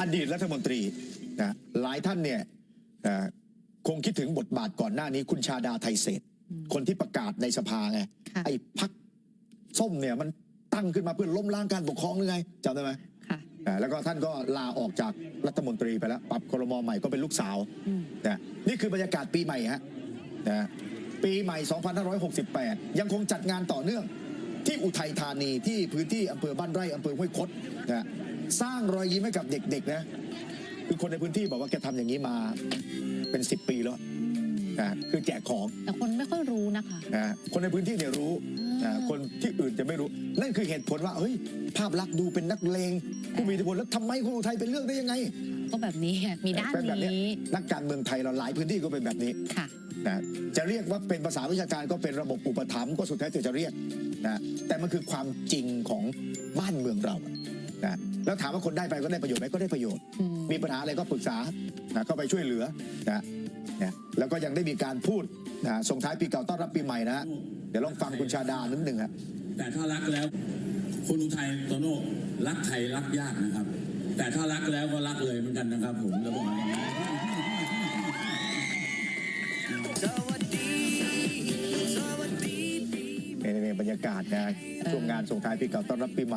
อดีตรัฐมนตรีนะหลายท่านเนี่ยเอ่อคงคิดถึงบทบาทก่อนหน้านี้คุณชาดาไทยเศรษฐ์คนที่ประกาศในสภาไงค่ะไอ้พักส้มเนี่ยมันตั้งขึ้นมาเพื่อล้มล้างการปกครองหรือไงจำได้ไหมค่ะอ่าแล้วก็ท่านก็ลาออกจากรัฐมนตรีไปแล้ว ปรับครมใหม่ก็เป็นลูกสาวอืมนะนี่คือบรรยากาศปีใหม่ฮะนะปีใหม่ 2568 ยังคงจัดงานต่อเนื่อง ที่อุทัยธานีที่พื้นที่อำเภอบ้านไร่อำเภอห้วยคดนะสร้างรอยยิ้มให้กับเด็กๆนะคือคนในพื้นที่บอกว่าแกทำอย่างนี้มาเป็น 10 ปีแล้วนะคือแจกของแต่คนไม่ค่อยรู้นะคะนะคนในพื้นที่เนี่ยรู้อ่านะคนที่อื่นจะไม่รู้ นั่นคือเหตุผลว่าเฮ้ย ภาพลักษณ์ดูเป็นนักเลงผู้มีอิทธิพลแล้วทำไมคนอุทัยเป็นเรื่องได้ยังไง ก็แบบนี้ไงมีด้านเป็นแบบเนี้ยนี้นักการเมืองไทยเราหลายพื้นที่ก็เป็นแบบนี้ค่ะ นะจะเรียกว่าเป็นภาษาวิชาการก็เป็นระบบอุปถัมภ์ก็สุดแท้แต่จะเรียกนะแต่มันคือความจริงของบ้านเมืองเรานะแล้วถามว่าคนได้ไปก็ได้ประโยชน์ไหมก็ได้ประโยชน์อืมมีปัญหาอะไรก็ปรึกษานะก็ไปช่วยเหลือนะนะแล้วก็ยังได้มีการพูดนะส่งท้ายปีเก่าต้อนรับปีใหม่นะฮะเดี๋ยวลองฟังคุณชาดานิดหนึ่งฮะแต่ถ้ารักแล้ว คนอุทัยโตโน่รักใครรักยากนะครับ แต่ถ้ารักแล้วก็รักเลยเหมือนกันนะครับผมจะบอก รยากาศนะช่วงงานส่งท้ายปีเก่าต้อนรับปีใหม่